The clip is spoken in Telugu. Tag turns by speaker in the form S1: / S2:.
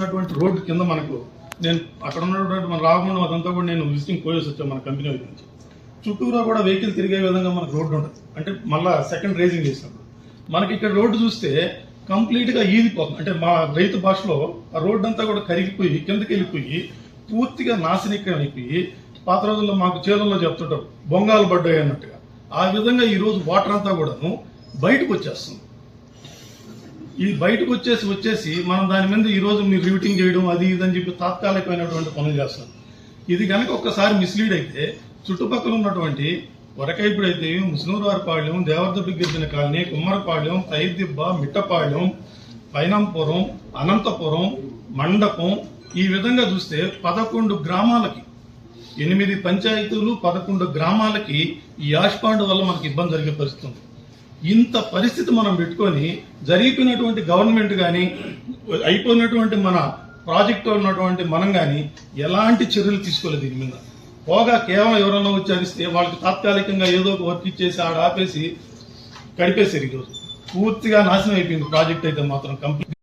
S1: వేయాల్సినటువంటి రోడ్డు కింద మనకు నేను అక్కడ ఉన్నటువంటి మన రాకుండా అదంతా కూడా నేను విజిటింగ్ పోయేసి వచ్చాను మన కంపెనీ వైపు నుంచి. చుట్టూరా కూడా వెహికల్ తిరిగే విధంగా మనకు రోడ్డు ఉండదు అంటే మళ్ళీ సెకండ్ రేజింగ్ చేసినప్పుడు. మనకి ఇక్కడ రోడ్డు చూస్తే కంప్లీట్గా ఈదిపోతుంది. అంటే మా రైతు భాషలో ఆ రోడ్డు అంతా కూడా కరిగిపోయి కిందకి వెళ్ళిపోయి పూర్తిగా నాశనికం అయిపోయి పాత రోజుల్లో మాకు చేతుల్లో చెప్తుంటారు బొంగాలు పడ్డాయి అన్నట్టుగా. ఆ విధంగా ఈరోజు వాటర్ అంతా కూడాను బయటకు వచ్చేస్తుంది. ఇది బయటకు వచ్చేసి వచ్చేసి మనం దాని మీద ఈ రోజు మీరు రివిటింగ్ చేయడం అది ఇది అని చెప్పి తాత్కాలికమైనటువంటి పనులు చేస్తాం. ఇది కనుక ఒక్కసారి మిస్లీడ్ అయితే చుట్టుపక్కల ఉన్నటువంటి వరకైపుడు అయితే ముస్లింవారిపాళ్యం దేవరదొడ్డి గిరిజన కాలనీ కుమ్మరపాళ్యం తైదిబ్బ మిట్టపాళ్యం పైనంపురం అనంతపురం మండపం ఈ విధంగా చూస్తే పదకొండు గ్రామాలకి ఎనిమిది పంచాయతీలు పదకొండు గ్రామాలకి ఈ యాష్పాండ్ వల్ల మనకి ఇబ్బంది జరిగే పరిస్థితి ఉంది. ఇంత పరిస్థితి మనం పెట్టుకొని జరిగిపోయినటువంటి గవర్నమెంట్ కానీ అయిపోయినటువంటి మన ప్రాజెక్టు ఉన్నటువంటి మనం కానీ ఎలాంటి చర్యలు తీసుకోలేదు దీని మీద. పోగా కేవలం ఎవరన్నా వచ్చి అరిస్తే వాళ్ళకి తాత్కాలికంగా ఏదో ఒక వర్క్ ఇచ్చేసి ఆడ ఆపేసి గడిపేశారు ఈరోజు. పూర్తిగా నాశనం అయిపోయింది ప్రాజెక్ట్ అయితే మాత్రం కంప్లీట్.